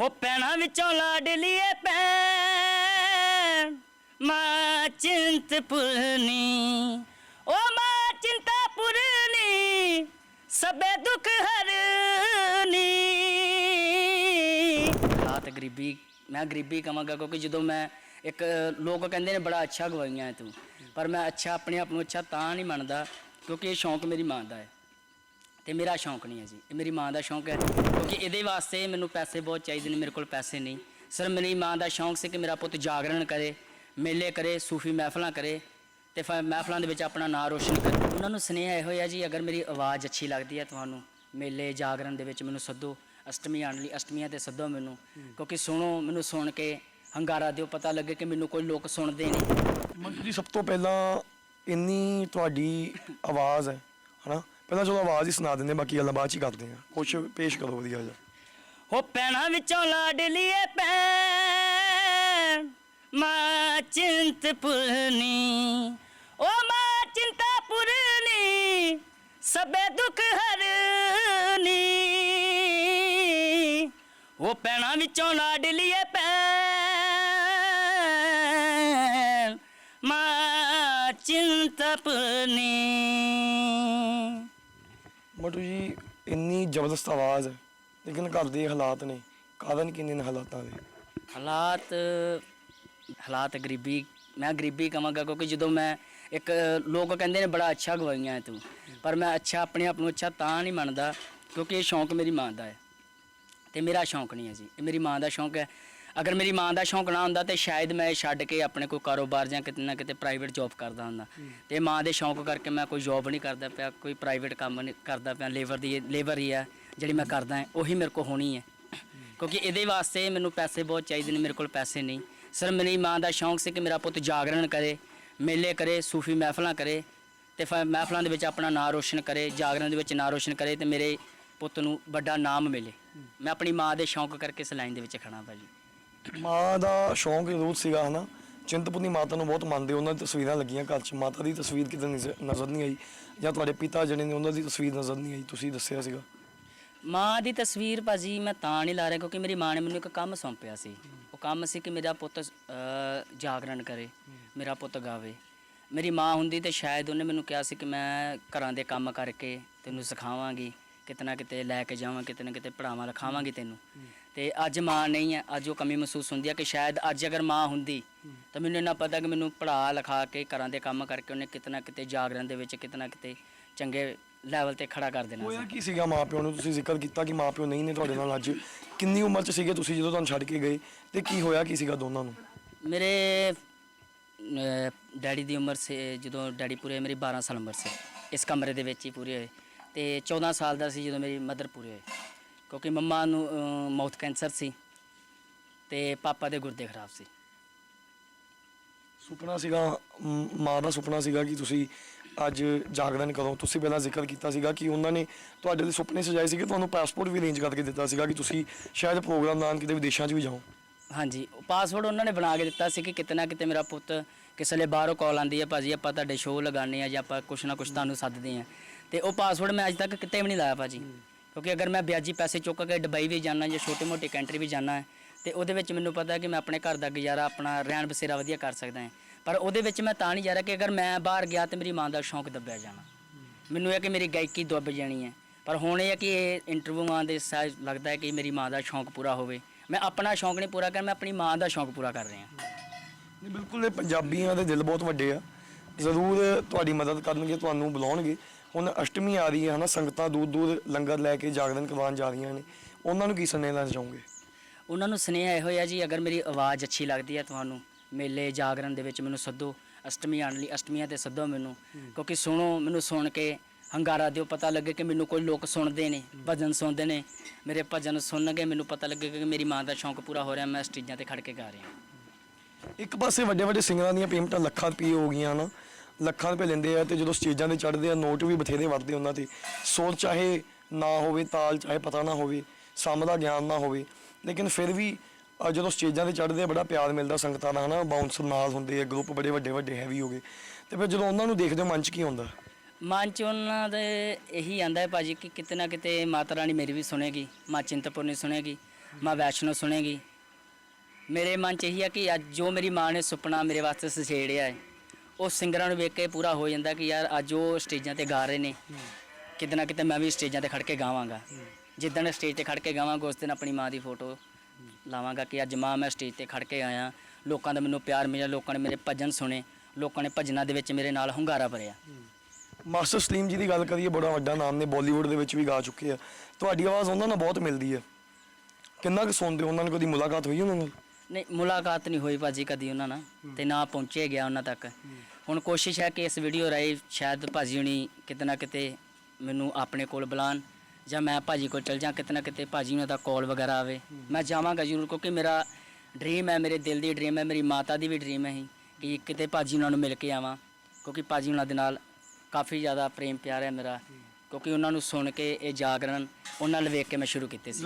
ਹੋ ਪੈਣਾ ਵਿੱਚੋਂ ਲਾਡਲੀਏ ਪੈਣ। ਮਾਂ ਚਿੰਤਪੁਰਨੀ, ਓ ਮਾਂ ਚਿੰਤਾਪੁਰਨੀ, ਸਭੇ ਦੁੱਖ ਹਰਨੀ। ਹਾਲਾਤ ਗਰੀਬੀ, ਮੈਂ ਗਰੀਬੀ ਕਵਾਂਗਾ ਕਿਉਂਕਿ ਜਦੋਂ ਮੈਂ ਇੱਕ ਲੋਕ ਕਹਿੰਦੇ ਨੇ ਬੜਾ ਅੱਛਾ ਗਵਾਈਆਂ ਤੂੰ, ਪਰ ਮੈਂ ਅੱਛਾ ਆਪਣੇ ਆਪ ਨੂੰ ਅੱਛਾ ਤਾਂ ਨਹੀਂ ਮੰਨਦਾ ਕਿਉਂਕਿ ਇਹ ਸ਼ੌਂਕ ਮੇਰੀ ਮਾਂ ਦਾ ਹੈ। ਤੇ ਮੇਰਾ ਸ਼ੌਂਕ ਨਹੀਂ ਹੈ ਜੀ। ਇਹ ਮੇਰੀ ਮਾਂ ਦਾ ਸ਼ੌਂਕ ਹੈ ਕਿਉਂਕਿ ਇਹਦੇ ਵਾਸਤੇ ਮੈਨੂੰ ਪੈਸੇ ਬਹੁਤ ਚਾਹੀਦੇ ਨੇ, ਮੇਰੇ ਕੋਲ ਪੈਸੇ ਨਹੀਂ। ਸਰ ਮੇਰੀ ਮਾਂ ਦਾ ਸ਼ੌਂਕ ਸੀ ਕਿ ਮੇਰਾ ਪੁੱਤ ਜਾਗਰਣ ਕਰੇ, ਮੇਲੇ ਕਰੇ, ਸੂਫੀ ਮਹਿਫਲਾਂ ਕਰੇ ਤੇ ਫਿਰ ਮਹਿਫਲਾਂ ਦੇ ਵਿੱਚ ਆਪਣਾ ਨਾਂ ਰੋਸ਼ਨ ਕਰੇ। ਉਹਨਾਂ ਨੂੰ ਸੁਨੇਹਾ ਇਹੋ ਹੈ ਜੀ, ਅਗਰ ਮੇਰੀ ਆਵਾਜ਼ ਅੱਛੀ ਲੱਗਦੀ ਹੈ ਤੁਹਾਨੂੰ, ਮੇਲੇ ਜਾਗਰਣ ਦੇ ਵਿੱਚ ਮੈਨੂੰ ਸੱਦੋ, ਅਸ਼ਟਮੀ ਆਉਣ ਲਈ ਅਸ਼ਟਮੀਆਂ ਤੇ ਸੱਦੋ ਮੈਨੂੰ। ਕਿਉਂਕਿ ਸੁਣੋ, ਮੈਨੂੰ ਸੁਣ ਕੇ ਹੰਗਾਰਾ ਦਿਓ, ਪਤਾ ਲੱਗੇ ਕਿ ਮੈਨੂੰ ਕੋਈ ਲੋਕ ਸੁਣਦੇ ਨਹੀਂ। ਮੰਜੂ ਸਭ ਤੋਂ ਪਹਿਲਾਂ ਇੰਨੀ ਤੁਹਾਡੀ ਆਵਾਜ਼ ਹੈ, ਹਨਾ? ਪਹਿਲਾਂ ਚਲੋ ਆਵਾਜ਼ ਹੀ ਸੁਣਾ ਦਿੰਦੇ, ਬਾਕੀ ਗੱਲਾਂ ਬਾਅਦ ਚ ਹੀ ਕਰਦੇ ਆ ਕੁਛ ਪੇਸ਼ ਕਰੋ, ਵਧੀਆ ਜਿਹਾ। ਹੋ ਪੈਣਾ ਵਿੱਚੋਂ ਲਾਡਲੀਏ ਪੈਣ, ਮਾਂ ਚਿੰਤਪੁਰਨੀ, ਓ ਮਾਂ ਚਿੰਤਾਪੁਰਨੀ, ਸਭੇ ਦੁੱਖ ਹਰਨੀ। ਉਹ ਪੈਣਾ ਵਿੱਚੋਂ ਲਾਡਲੀਏ ਪੈਣ, ਮਾਂ ਚਿੰਤਪੁਰਨੀ। ਮਟੂ ਜੀ, ਇੰਨੀ ਜ਼ਬਰਦਸਤ ਆਵਾਜ਼ ਹੈ, ਲੇਕਿਨ ਘਰ ਦੇ ਹਾਲਾਤ ਨੇ, ਕਾਰਨ ਕਿੰਨੇ ਨੇ ਹਾਲਾਤਾਂ ਦੇ? ਹਾਲਾਤ ਹਾਲਾਤ ਗਰੀਬੀ, ਮੈਂ ਗਰੀਬੀ ਕਵਾਂਗਾ ਕਿਉਂਕਿ ਜਦੋਂ ਮੈਂ ਇੱਕ, ਲੋਕ ਕਹਿੰਦੇ ਨੇ ਬੜਾ ਅੱਛਾ ਗਵਾਈਆਂ ਹੈ ਤੂੰ, ਪਰ ਮੈਂ ਅੱਛਾ ਆਪਣੇ ਆਪ ਨੂੰ ਅੱਛਾ ਤਾਂ ਨਹੀਂ ਮੰਨਦਾ ਕਿਉਂਕਿ ਇਹ ਸ਼ੌਂਕ ਮੇਰੀ ਮਾਂ ਦਾ ਹੈ। ਤੇ ਮੇਰਾ ਸ਼ੌਂਕ ਨਹੀਂ ਹੈ ਜੀ, ਇਹ ਮੇਰੀ ਮਾਂ ਦਾ ਸ਼ੌਂਕ ਹੈ। ਅਗਰ ਮੇਰੀ ਮਾਂ ਦਾ ਸ਼ੌਂਕ ਨਾ ਹੁੰਦਾ ਤੇ ਸ਼ਾਇਦ ਮੈਂ ਛੱਡ ਕੇ ਆਪਣੇ ਕੋਈ ਕਾਰੋਬਾਰ ਜਾਂ ਕਿਤੇ ਨਾ ਕਿਤੇ ਪ੍ਰਾਈਵੇਟ ਜੌਬ ਕਰਦਾ ਹੁੰਦਾ। ਤੇ ਮਾਂ ਦੇ ਸ਼ੌਂਕ ਕਰਕੇ ਮੈਂ ਕੋਈ ਜੌਬ ਨਹੀਂ ਕਰਦਾ ਪਿਆ ਕੋਈ ਪ੍ਰਾਈਵੇਟ ਕੰਮ ਨਹੀਂ ਕਰਦਾ ਪਿਆ ਲੇਬਰ ਦੀ ਲੇਬਰ ਹੀ ਆ ਜਿਹੜੀ ਮੈਂ ਕਰਦਾ ਉਹੀ ਮੇਰੇ ਕੋਲ ਹੋਣੀ ਹੈ। ਕਿਉਂਕਿ ਇਹਦੇ ਵਾਸਤੇ ਮੈਨੂੰ ਪੈਸੇ ਬਹੁਤ ਚਾਹੀਦੇ ਨੇ ਮੇਰੇ ਕੋਲ ਪੈਸੇ ਨਹੀਂ। ਸਿਰਫ ਮੇਰੀ ਮਾਂ ਦਾ ਸ਼ੌਂਕ ਸੀ ਕਿ ਮੇਰਾ ਪੁੱਤ ਜਾਗਰਣ ਕਰੇ ਮੇਲੇ ਕਰੇ ਸੂਫੀ ਮਹਿਫਲਾਂ ਕਰੇ ਤੇ ਮਹਿਫਲਾਂ ਦੇ ਵਿੱਚ ਆਪਣਾ ਨਾਂ ਰੋਸ਼ਨ ਕਰੇ ਜਾਗਰਣ ਦੇ ਵਿੱਚ ਨਾਂ ਰੋਸ਼ਨ ਕਰੇ ਤੇ ਮੇਰੇ ਪੁੱਤ ਨੂੰ ਵੱਡਾ ਨਾਮ ਮਿਲੇ। ਮੈਂ ਆਪਣੀ ਮਾਂ ਦੇ ਸ਼ੌਂਕ ਕਰਕੇ ਇਸ ਲਾਈਨ ਦੇ ਵਿੱਚ ਖੜਾ ਭਾਜੀ। ਮਾਂ ਦਾ ਸ਼ੌਂਕ ਜ਼ਰੂਰ ਸੀਗਾ ਹਨਾ? ਚਿੰਤਪੁਰਨੀ ਮਾਤਾ ਨੂੰ ਬਹੁਤ ਮੰਨਦੇ ਉਹਨਾਂ ਦੀ ਤਸਵੀਰਾਂ ਲੱਗੀਆਂ ਘਰ 'ਚ। ਮਾਤਾ ਦੀ ਤਸਵੀਰ ਕਿਤੇ ਨਜ਼ਰ ਨਹੀਂ ਆਈ। ਜਾਂ ਤੁਹਾਡੇ ਪਿਤਾ ਜਿਹੜੇ ਨੇ ਉਹਨਾਂ ਦੀ ਤਸਵੀਰ ਨਜ਼ਰ ਨਹੀਂ ਆਈ ਤੁਸੀਂ ਦੱਸਿਆ ਸੀਗਾ? ਮਾਂ ਦੀ ਤਸਵੀਰ ਭਾਜੀ ਮੈਂ ਤਾਂ ਨਹੀਂ ਲਾ ਰਿਹਾ ਕਿਉਂਕਿ ਮੇਰੀ ਮਾਂ ਨੇ ਮੈਨੂੰ ਇੱਕ ਕੰਮ ਸੌਂਪਿਆ ਸੀ। ਉਹ ਕੰਮ ਸੀ ਕਿ ਮੇਰਾ ਪੁੱਤ ਅਹ, ਜਾਗਰਣ ਕਰੇ ਮੇਰਾ ਪੁੱਤ ਗਾਵੇ। ਮੇਰੀ ਮਾਂ ਹੁੰਦੀ ਤੇ ਸ਼ਾਇਦ ਉਹਨੇ ਮੈਨੂੰ ਕਿਹਾ ਸੀ ਕਿ ਮੈਂ ਘਰਾਂ ਦੇ ਕੰਮ ਕਰਕੇ ਤੈਨੂੰ ਸਿਖਾਵਾਂਗੀ ਕਿਤੇ ਨਾ ਕਿਤੇ ਲੈ ਕੇ ਜਾਵਾਂ ਕਿਤੇ ਨਾ ਕਿਤੇ ਪੜਾਵਾਂ ਲਿਖਾਵਾਂਗੀ ਤੈਨੂੰ। ਤੇ ਅੱਜ ਮਾਂ ਨਹੀਂ ਹੈ ਅੱਜ ਉਹ ਕਮੀ ਮਹਿਸੂਸ ਹੁੰਦੀ ਹੈ ਕਿ ਸ਼ਾਇਦ ਅੱਜ ਅਗਰ ਮਾਂ ਹੁੰਦੀ ਤਾਂ ਮੈਨੂੰ ਇਹਨਾਂ ਪਤਾ ਕਿ ਮੈਨੂੰ ਪੜਾ ਲਿਖਾ ਕੇ ਘਰਾਂ ਦੇ ਕੰਮ ਕਰਕੇ ਉਹਨੇ ਕਿਤੇ ਨਾ ਕਿਤੇ ਜਾਗਰਣ ਦੇ ਵਿੱਚ ਕਿਤੇ ਨਾ ਕਿਤੇ ਚੰਗੇ ਲੈਵਲ ਤੇ ਖੜਾ ਕਰ ਦੇਣਾ ਹੋਇਆ ਕੀ ਸੀਗਾ ਮਾਪਿਓ ਨੂੰ? ਤੁਸੀਂ ਜ਼ਿਕਰ ਕੀਤਾ ਕਿ ਮਾਪਿਓ ਨਹੀਂ ਨੇ ਤੁਹਾਡੇ ਨਾਲ ਅੱਜ। ਕਿੰਨੀ ਉਮਰ 'ਚ ਸੀਗੇ ਤੁਸੀਂ ਜਦੋਂ ਤੁਹਾਨੂੰ ਛੱਡ ਕੇ ਗਏ ਤੇ ਕੀ ਹੋਇਆ ਕੀ ਸੀਗਾ ਦੋਨਾਂ ਨੂੰ? ਮੇਰੇ ਡੈਡੀ ਦੀ ਉਮਰ ਸੀ ਜਦੋਂ ਡੈਡੀ ਪੂਰੇ ਮੇਰੀ 12 ਸਾਲ ਉਮਰ ਸੀ। ਇਸ ਕਮਰੇ ਦੇ ਵਿੱਚ ਹੀ ਪੂਰੇ ਹੋਏ। ਤੇ 14 ਸਾਲ ਦਾ ਸੀ ਜਦੋਂ ਮੇਰੀ ਮਦਰ ਪੂਰੇ ਹੋਏ। ਕਿਉਂਕਿ ਮੰਮਾ ਨੂੰ ਮਾਊਥ ਕੈਂਸਰ ਸੀ ਤੇ ਪਾਪਾ ਦੇ ਗੁਰਦੇ ਖਰਾਬ ਸੀ। ਸੁਪਨਾ ਸੀਗਾ ਮ- ਮਾਂ ਦਾ ਸੁਪਨਾ ਸੀਗਾ ਕਿ ਤੁਸੀਂ ਅੱਜ ਜਾਗਰਣ ਕਰੋ। ਤੁਸੀਂ ਪਹਿਲਾਂ ਜ਼ਿਕਰ ਕੀਤਾ ਸੀਗਾ ਕਿ ਉਹਨਾਂ ਨੇ ਤੁਹਾਡੇ ਲਈ ਸੁਪਨੇ ਸਜਾਏ ਸੀਗੇ ਤੁਹਾਨੂੰ ਪਾਸਪੋਰਟ ਵੀ ਅਰੇਂਜ ਕਰਕੇ ਦਿੱਤਾ ਸੀਗਾ ਕਿ ਤੁਸੀਂ ਸ਼ਾਇਦ ਪ੍ਰੋਗਰਾਮ ਨਾਲ ਕਿਤੇ ਵਿਦੇਸ਼ਾਂ 'ਚ ਵੀ ਜਾਓ। ਹਾਂਜੀ ਪਾਸਵਰਡ ਉਹਨਾਂ ਨੇ ਬਣਾ ਕੇ ਦਿੱਤਾ ਸੀ ਕਿ ਕਿਤੇ ਨਾ ਕਿਤੇ ਮੇਰਾ ਪੁੱਤ ਕਿਸੇ ਲਈ ਬਾਹਰੋਂ ਕਾਲ ਆਂਦੀ ਹੈ ਭਾਜੀ ਆਪਾਂ ਤੁਹਾਡੇ ਸ਼ੋਅ ਲਗਾਉਂਦੇ ਆ ਜਾਂ ਆਪਾਂ ਕੁਛ ਨਾ ਕੁਛ ਤੁਹਾਨੂੰ ਸੱਦਦੇ ਆ। ਤੇ ਉਹ ਪਾਸਵਰਡ ਮੈਂ ਅੱਜ ਤੱਕ ਕਿਤੇ ਵੀ ਨਹੀਂ ਲਾਇਆ ਭਾਜੀ। ਕਿਉਂਕਿ ਅਗਰ ਮੈਂ ਵਿਆਜੀ ਪੈਸੇ ਚੁੱਕ ਕੇ ਦੁਬਈ ਵੀ ਜਾਣਾ ਜਾਂ ਛੋਟੇ ਮੋਟੇ ਕੰਟਰੀ ਵੀ ਜਾਣਾ ਹੈ, ਤੇ ਉਹਦੇ ਵਿੱਚ ਮੈਨੂੰ ਪਤਾ ਕਿ ਮੈਂ ਆਪਣੇ ਘਰ ਦਾ ਗੁਜ਼ਾਰਾ, ਆਪਣਾ ਰਹਿਣ ਬਸੇਰਾ ਵਧੀਆ ਕਰ ਸਕਦਾ ਹਾਂ। ਪਰ ਉਹਦੇ ਵਿੱਚ ਮੈਂ ਤਾਂ ਨਹੀਂ ਜਾ ਰਿਹਾ ਕਿ ਅਗਰ ਮੈਂ ਬਾਹਰ ਗਿਆ ਤੇ ਮੇਰੀ ਮਾਂ ਦਾ ਸ਼ੌਂਕ ਦੱਬਿਆ ਜਾਣਾ। ਮੈਨੂੰ ਇਹ ਕਿ ਮੇਰੀ ਗਾਇਕੀ ਦੁੱਬ ਜਾਣੀ ਹੈ। ਪਰ ਹੁਣ ਇਹ ਹੈ ਕਿ ਇਹ ਇੰਟਰਵਿਊਆਂ ਦੇ ਸਾਇ ਲੱਗਦਾ ਹੈ ਕਿ ਮੇਰੀ ਮਾਂ ਦਾ ਸ਼ੌਂਕ ਪੂਰਾ ਹੋਵੇ। ਮੈਂ ਆਪਣਾ ਸ਼ੌਂਕ ਨਹੀਂ ਪੂਰਾ ਕਰ, ਮੈਂ ਆਪਣੀ ਮਾਂ ਦਾ ਸ਼ੌਂਕ ਪੂਰਾ ਕਰ ਰਿਹਾ। ਨਹੀਂ, ਬਿਲਕੁਲ, ਇਹ ਪੰਜਾਬੀਆਂ ਦੇ ਦਿਲ ਬਹੁਤ ਵੱਡੇ ਆ। ਜ਼ਰੂਰ ਤੁਹਾਡੀ ਮਦਦ ਕਰਨਗੇ ਤੁਹਾਨੂੰ ਬੁਲਾਉਣਗੇ। ਹੁਣ ਅਸ਼ਟਮੀ ਆ ਰਹੀ ਹੈ ਹਨਾ? ਸੰਗਤਾਂ ਦੂਰ ਦੂਰ ਲੰਗਰ ਲੈ ਕੇ ਜਾਗਰਣ ਕਰਵਾਉਣ ਜਾ ਰਹੀਆਂ ਨੇ। ਉਹਨਾਂ ਨੂੰ ਕੀ ਸੰਦੇਸ਼ ਦੇਣਾ ਚਾਹੋਗੇ? ਉਹਨਾਂ ਨੂੰ ਸੁਨੇਹਾ ਇਹੋ ਹੈ ਜੀ ਅਗਰ ਮੇਰੀ ਆਵਾਜ਼ ਅੱਛੀ ਲੱਗਦੀ ਹੈ ਤੁਹਾਨੂੰ ਮੇਲੇ ਜਾਗਰਣ ਦੇ ਵਿੱਚ ਮੈਨੂੰ ਸੱਦੋ ਅਸ਼ਟਮੀ ਆਉਣ ਲਈ ਅਸ਼ਟਮੀਆਂ ਤੇ ਸੱਦੋ ਮੈਨੂੰ। ਕਿਉਂਕਿ ਸੁਣੋ ਮੈਨੂੰ ਸੁਣ ਕੇ ਹੰਗਾਰਾ ਦਿਓ ਪਤਾ ਲੱਗੇ ਕਿ ਮੈਨੂੰ ਕੋਈ ਲੋਕ ਸੁਣਦੇ ਨੇ ਭਜਨ ਸੁਣਦੇ ਨੇ। ਮੇਰੇ ਭਜਨ ਸੁਣ ਕੇ ਮੈਨੂੰ ਪਤਾ ਲੱਗੇ ਕਿ ਮੇਰੀ ਮਾਂ ਦਾ ਸ਼ੌਂਕ ਪੂਰਾ ਹੋ ਰਿਹਾ ਮੈਂ ਸਟੇਜਾਂ ਤੇ ਖੜ ਕੇ ਗਾ ਰਿਹਾ। ਇੱਕ ਪਾਸੇ ਵੱਡੇ ਵੱਡੇ ਸਿੰਗਰਾਂ ਦੀਆਂ ਪੇਮੈਂਟਾਂ ਲੱਖਾਂ ਰੁਪਏ ਹੋ ਗਈਆਂ ਨਾ ਲੱਖਾਂ ਰੁਪਏ ਲੈਂਦੇ ਆ ਤੇ ਜਦੋਂ ਸਟੇਜਾਂ ਤੇ ਚੜ੍ਹਦੇ ਆ ਨੋਟ ਵੀ ਬਥੇਰੇ ਵੱਧਦੇ ਉਹਨਾਂ ਤੇ। ਸੁਰ ਚਾਹੇ ਨਾ ਹੋਵੇ ਤਾਲ ਚਾਹੇ ਪਤਾ ਨਾ ਹੋਵੇ ਸਮ ਦਾ ਗਿਆਨ ਨਾ ਹੋਵੇ ਲੇਕਿਨ ਫਿਰ ਵੀ ਅ, ਜਦੋਂ ਸਟੇਜਾਂ ਤੇ ਚੜ੍ਹਦੇ ਆ ਬੜਾ ਪਿਆਰ ਮਿਲਦਾ ਸੰਗਤਾਂ ਦਾ ਹਨਾ? ਬਾਉਂਸਰ ਨਾਲ ਹੁੰਦੇ ਆ ਗਰੁੱਪ ਬੜੇ ਵੱਡੇ ਵੱਡੇ ਹੈਵੀ ਹੋ ਗਏ। ਤੇ ਫਿਰ ਜਦੋਂ ਉਹਨਾਂ ਨੂੰ ਦੇਖਦੇ ਹੋ ਮਨ 'ਚ ਕੀ ਹੁੰਦਾ ਮਨ ਚ ਉਹਨਾਂ ਦੇ ਇਹੀ ਆਂਦਾ ਹੈ ਭਾਜੀ ਕਿ ਕਿਤੇ ਨਾ ਕਿਤੇ ਮਾਤਾ ਰਾਣੀ ਮੇਰੀ ਵੀ ਸੁਣੇਗੀ ਮਾਂ ਚਿੰਤਪੁਰਨੀ ਸੁਣੇਗੀ ਮਾਂ ਵੈਸ਼ਨੋ ਸੁਣੇਗੀ। ਮੇਰੇ ਮਨ 'ਚ ਇਹੀ ਆ ਕਿ ਅੱਜ ਜੋ ਮੇਰੀ ਮਾਂ ਨੇ ਸੁਪਨਾ ਮੇਰੇ ਵਾਸਤੇ ਸਛੇੜਿਆ ਹੈ ਉਹ ਸਿੰਗਰਾਂ ਨੂੰ ਵੇਖ ਕੇ ਪੂਰਾ ਹੋ ਜਾਂਦਾ ਕਿ ਯਾਰ ਅੱਜ ਉਹ ਸਟੇਜਾਂ ਤੇ ਗਾ ਰਹੇ ਨੇ। ਕਿਤੇ ਨਾ ਕਿਤੇ ਮੈਂ ਵੀ ਸਟੇਜਾਂ ਤੇ ਖੜ ਕੇ ਗਾਵਾਂਗਾ। ਜਿੱਦਣ ਸਟੇਜ ਤੇ ਖੜ ਕੇ ਗਾਵਾਂਗਾ ਉਸ ਦਿਨ ਆਪਣੀ ਮਾਂ ਦੀ ਫੋਟੋ ਲਾਵਾਂਗਾ ਕਿ ਅੱਜ ਮਾਂ ਮੈਂ ਸਟੇਜ ਤੇ ਖੜ ਕੇ ਆਇਆ। ਲੋਕਾਂ ਦਾ ਮੈਨੂੰ ਪਿਆਰ ਮਿਲਿਆ ਲੋਕਾਂ ਨੇ ਮੇਰੇ ਭਜਨ ਸੁਣੇ ਲੋਕਾਂ ਨੇ ਭਜਨਾਂ ਦੇ ਵਿੱਚ ਮੇਰੇ ਨਾਲ ਹੁੰਗਾਰਾ ਭਰਿਆ। ਮਾਸਟਰ ਸਲੀਮ ਜੀ ਦੀ ਗੱਲ ਕਰੀਏ ਬੜਾ ਵੱਡਾ ਨਾਮ ਨੇ ਬਾਲੀਵੁੱਡ ਦੇ ਵਿੱਚ ਵੀ ਗਾ ਚੁੱਕੇ ਆ। ਤੁਹਾਡੀ ਆਵਾਜ਼ ਉਹਨਾਂ ਨਾਲ ਬਹੁਤ ਮਿਲਦੀ ਹੈ ਕਿੰਨਾ ਕੁ ਸੁਣਦੇ ਹੋ? ਉਹਨਾਂ ਨਾਲ ਕਦੀ ਮੁਲਾਕਾਤ ਹੋਈ ਉਹਨਾਂ ਨਾਲ? ਨਹੀਂ ਮੁਲਾਕਾਤ ਨਹੀਂ ਹੋਈ ਭਾਜੀ ਕਦੀ ਉਹਨਾਂ ਨਾਲ ਤੇ ਨਾ ਪਹੁੰਚੇ ਗਿਆ ਉਹਨਾਂ ਤੱਕ। ਹੁਣ ਕੋਸ਼ਿਸ਼ ਹੈ ਕਿ ਇਸ ਵੀਡੀਓ ਰਾਹੀਂ ਸ਼ਾਇਦ ਭਾਜੀ ਹੁਣੀ ਕਿਤੇ ਨਾ ਕਿਤੇ ਮੈਨੂੰ ਆਪਣੇ ਕੋਲ ਬੁਲਾਣ ਜਾਂ ਮੈਂ ਭਾਜੀ ਕੋਲ ਚਲ ਜਾਂ ਕਿਤੇ ਨਾ ਕਿਤੇ ਭਾਜੀ ਉਹਨਾਂ ਦਾ ਕਾਲ ਵਗੈਰਾ ਆਵੇ। ਮੈਂ ਜਾਵਾਂਗਾ ਜ਼ਰੂਰ ਕਿਉਂਕਿ ਮੇਰਾ ਡ੍ਰੀਮ ਹੈ ਮੇਰੇ ਦਿਲ ਦੀ ਡ੍ਰੀਮ ਹੈ ਮੇਰੀ ਮਾਤਾ ਦੀ ਵੀ ਡ੍ਰੀਮ ਹੈ ਹੀ ਕਿ ਕਿਤੇ ਭਾਜੀ ਉਹਨਾਂ ਨੂੰ ਮਿਲ ਕੇ ਆਵਾਂ। ਕਿਉਂਕਿ ਭਾਜੀ ਉਹਨਾਂ ਦੇ ਨਾਲ ਕਾਫੀ ਜ਼ਿਆਦਾ ਪ੍ਰੇਮ ਪਿਆਰ ਹੈ ਮੇਰਾ। ਕਿਉਂਕਿ ਉਹਨਾਂ ਨੂੰ ਸੁਣ ਕੇ ਇਹ ਜਾਗਰਣ ਉਹਨਾਂ ਨਾਲ ਵੇਖ ਕੇ ਮੈਂ ਸ਼ੁਰੂ ਕੀਤੇ ਸੀ।